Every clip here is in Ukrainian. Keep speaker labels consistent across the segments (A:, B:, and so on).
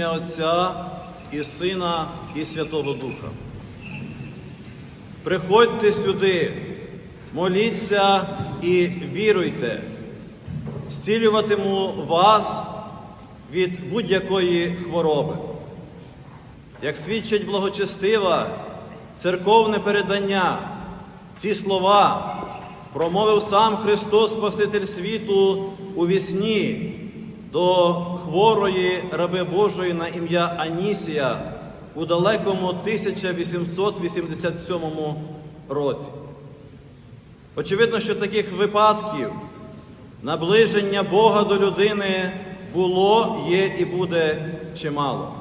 A: ім'я Отця і Сина, і Святого Духа. Приходьте сюди, моліться і віруйте, зцілюватиму вас від будь-якої хвороби. Як свідчить благочестива церковне передання, ці слова промовив сам Христос Спаситель світу у вісні до хворої раби Божої на ім'я Анісія у далекому 1887 році. Очевидно, що таких випадків наближення Бога до людини було, є і буде чимало.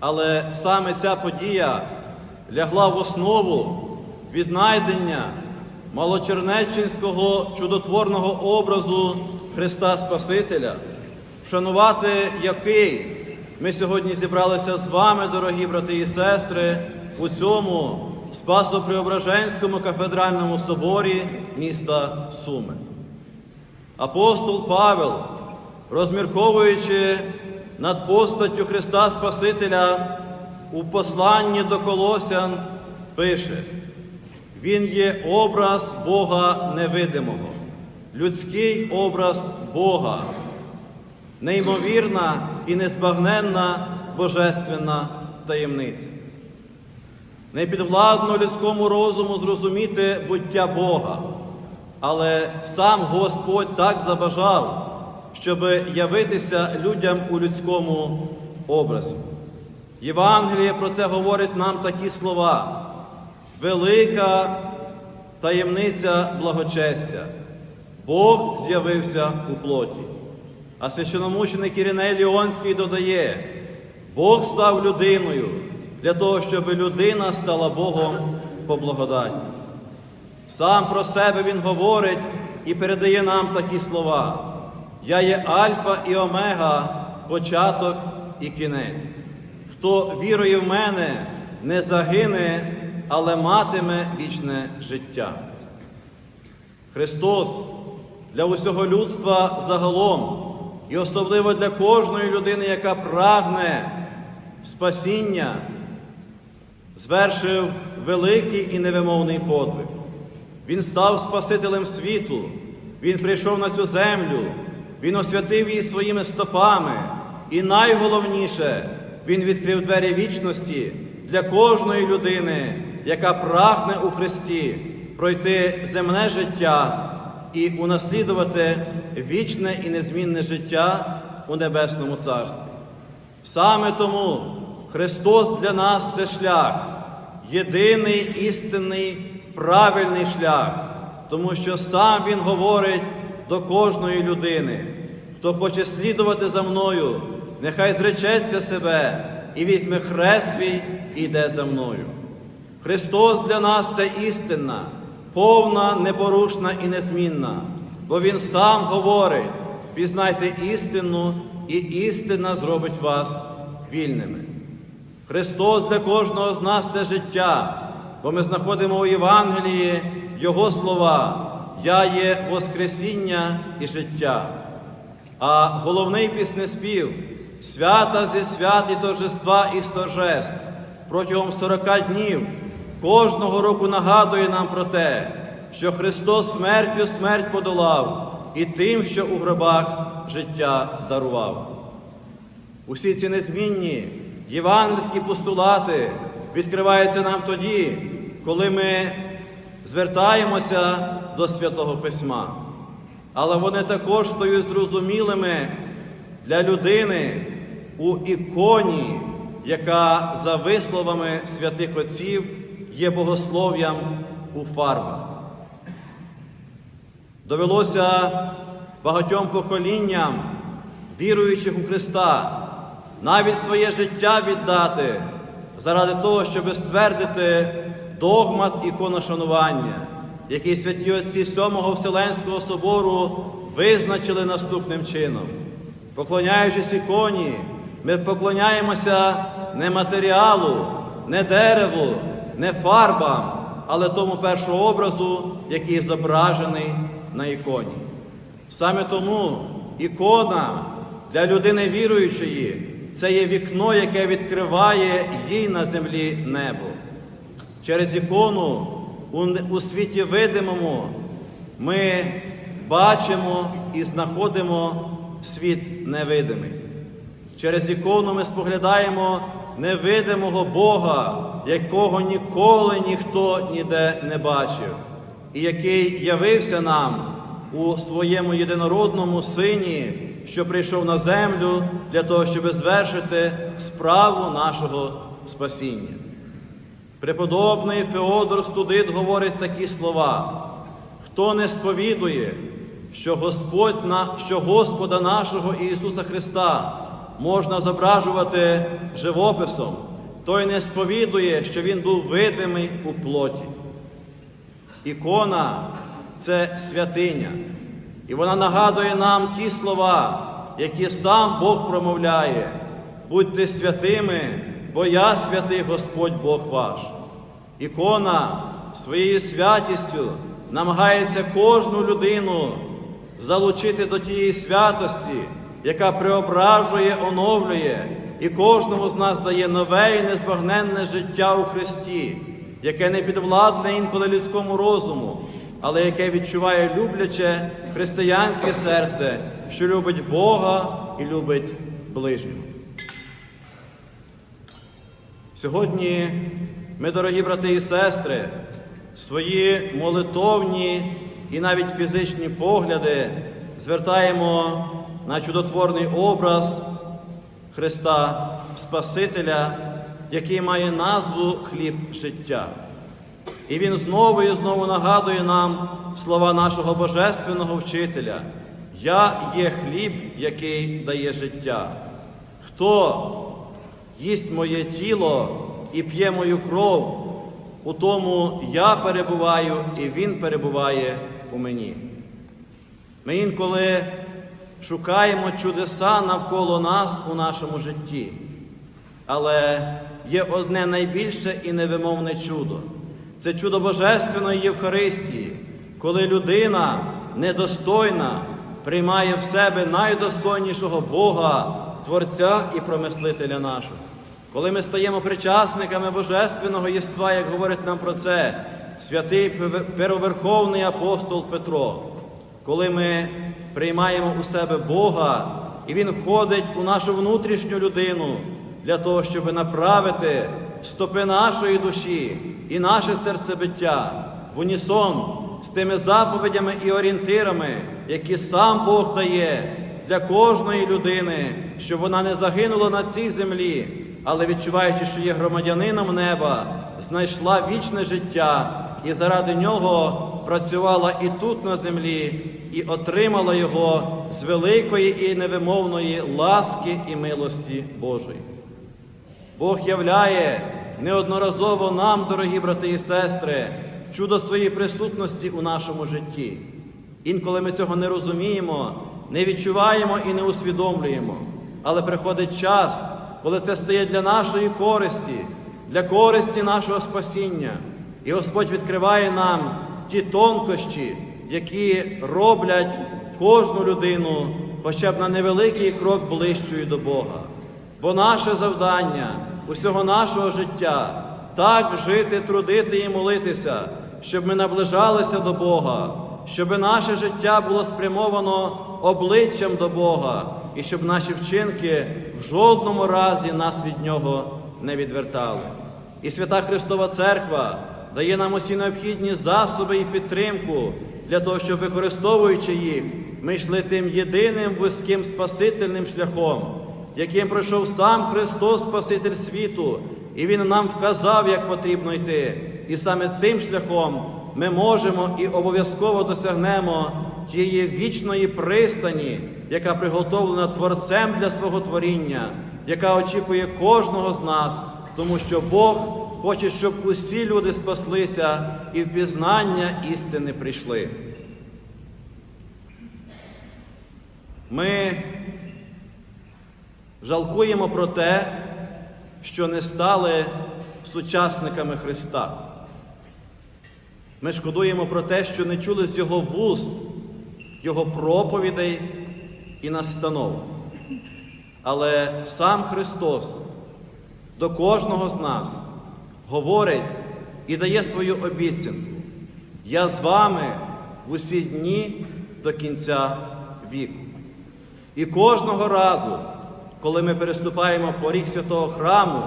A: Але саме ця подія лягла в основу віднайдення малочернеччинського чудотворного образу Христа Спасителя, вшанувати який ми сьогодні зібралися з вами, дорогі брати і сестри, у цьому Спасо-Преображенському кафедральному соборі міста Суми. Апостол Павел, розмірковуючи над постаттю Христа Спасителя у посланні до Колосян, пише: Він є образ Бога невидимого, людський образ Бога, неймовірна і незбагненна божественна таємниця. Не підвладно людському розуму зрозуміти буття Бога, але сам Господь так забажав, щоб явитися людям у людському образі. Євангеліє про це говорить нам такі слова: велика таємниця благочестя. Бог з'явився у плоті. А священомученик Іриней Ліонський додає, Бог став людиною для того, щоб людина стала Богом по благодаті. Сам про себе Він говорить і передає нам такі слова. Я є Альфа і Омега, початок і кінець. Хто вірує в мене, не загине, але матиме вічне життя. Христос для усього людства загалом, і особливо для кожної людини, яка прагне спасіння, звершив великий і невимовний подвиг. Він став Спасителем світу, Він прийшов на цю землю, Він освятив її своїми стопами, і найголовніше, Він відкрив двері вічності для кожної людини, яка прагне у Христі пройти земне життя і унаслідувати вічне і незмінне життя у Небесному Царстві. Саме тому Христос для нас це шлях, єдиний істинний правильний шлях, тому що сам Він говорить до кожної людини, хто хоче слідувати за мною, нехай зречеться себе і візьме хрест свій і йде за мною. Христос для нас це істина, повна, непорушна і незмінна, бо Він сам говорить: пізнайте істину, і істина зробить вас вільними. Христос для кожного з нас це життя, бо ми знаходимо у Євангелії Його слова Я є Воскресіння і життя. А головний піснеспів свята зі свят і торжества і торжеств протягом 40 днів кожного року нагадує нам про те, що Христос смертю смерть подолав і тим, що у гробах життя дарував. Усі ці незмінні євангельські постулати відкриваються нам тоді, коли ми звертаємося до Святого Письма. Але вони також стають зрозумілими для людини у іконі, яка, за висловами святих Отців, є богослов'ям у фарбах. Довелося багатьом поколінням, віруючих у Христа, навіть своє життя віддати заради того, щоб ствердити догмат іконошанування, який святі отці Сьомого Вселенського собору визначили наступним чином. Поклоняючись іконі, ми поклоняємося не матеріалу, не дереву, не фарбам, але тому першому образу, який зображений на іконі. Саме тому ікона для людини віруючої це є вікно, яке відкриває їй на землі небо. Через ікону у світі видимому ми бачимо і знаходимо світ невидимий. Через ікону ми споглядаємо невидимого Бога, якого ніколи ніхто ніде не бачив, і який явився нам у своєму єдинородному Сині, що прийшов на землю для того, щоб звершити справу нашого спасіння. Преподобний Феодор Студит говорить такі слова: хто не сповідує, що Господь що Господа нашого Ісуса Христа можна зображувати живописом, той не сповідує, що Він був видимий у плоті. Ікона це святиня, і вона нагадує нам ті слова, які сам Бог промовляє. Будьте святими, бо я святий Господь Бог ваш. Ікона своєю святістю намагається кожну людину залучити до тієї святості, яка преображує, оновлює і кожному з нас дає нове і незбагненне життя у Христі, яке не підвладне інколи людському розуму, але яке відчуває любляче християнське серце, що любить Бога і любить ближнього. Сьогодні ми, дорогі брати і сестри, свої молитовні і навіть фізичні погляди звертаємо на чудотворний образ Христа Спасителя, який має назву хліб життя. І Він знову і знову нагадує нам слова нашого Божественного вчителя. Я є хліб, який дає життя. Хто їсть моє тіло і п'є мою кров, у тому я перебуваю, і Він перебуває у мені. Ми інколи шукаємо чудеса навколо нас у нашому житті, але є одне найбільше і невимовне чудо це чудо Божественної Євхаристії, коли людина недостойна приймає в себе найдостойнішого Бога, Творця і промислителя нашого. Коли ми стаємо причасниками Божественного єства, як говорить нам про це святий первоверховний апостол Петро, коли ми приймаємо у себе Бога, і Він входить у нашу внутрішню людину для того, щоб направити стопи нашої душі і наше серцебиття в унісон з тими заповідями і орієнтирами, які сам Бог дає для кожної людини, щоб вона не загинула на цій землі, але відчуваючи, що є громадянином неба, знайшла вічне життя і заради нього працювала і тут на землі, і отримала його з великої і невимовної ласки і милості Божої. Бог являє неодноразово нам, дорогі брати і сестри, чудо своєї присутності у нашому житті. Інколи ми цього не розуміємо, не відчуваємо і не усвідомлюємо. Але приходить час, коли це стає для нашої користі, для користі нашого спасіння. І Господь відкриває нам ті тонкощі, які роблять кожну людину хоча б на невеликий крок ближчою до Бога. Бо наше завдання усього нашого життя так жити, трудити і молитися, щоб ми наближалися до Бога, щоб наше життя було спрямовано обличчям до Бога, і щоб наші вчинки в жодному разі нас від Нього не відвертали. І свята Христова Церква дає нам усі необхідні засоби і підтримку для того, щоб, використовуючи їх, ми йшли тим єдиним вузьким спасительним шляхом, яким пройшов сам Христос, Спаситель світу, і Він нам вказав, як потрібно йти. І саме цим шляхом ми можемо і обов'язково досягнемо тієї вічної пристані, яка приготовлена Творцем для свого творіння, яка очікує кожного з нас, тому що Бог хоче, щоб усі люди спаслися і в пізнання істини прийшли. Ми жалкуємо про те, що не стали сучасниками Христа. Ми шкодуємо про те, що не чули з Його вуст, Його проповідей і настанов. Але сам Христос до кожного з нас говорить і дає свою обіцянку. Я з вами в усі дні до кінця віку. І кожного разу, коли ми переступаємо поріг святого храму,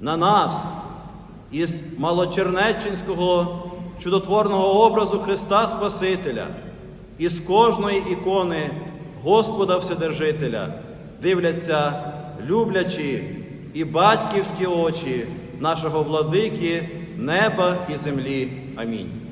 A: на нас із малочернеччинського чудотворного образу Христа Спасителя, із кожної ікони Господа Вседержителя дивляться люблячі і батьківські очі нашого владики неба і землі. Амінь.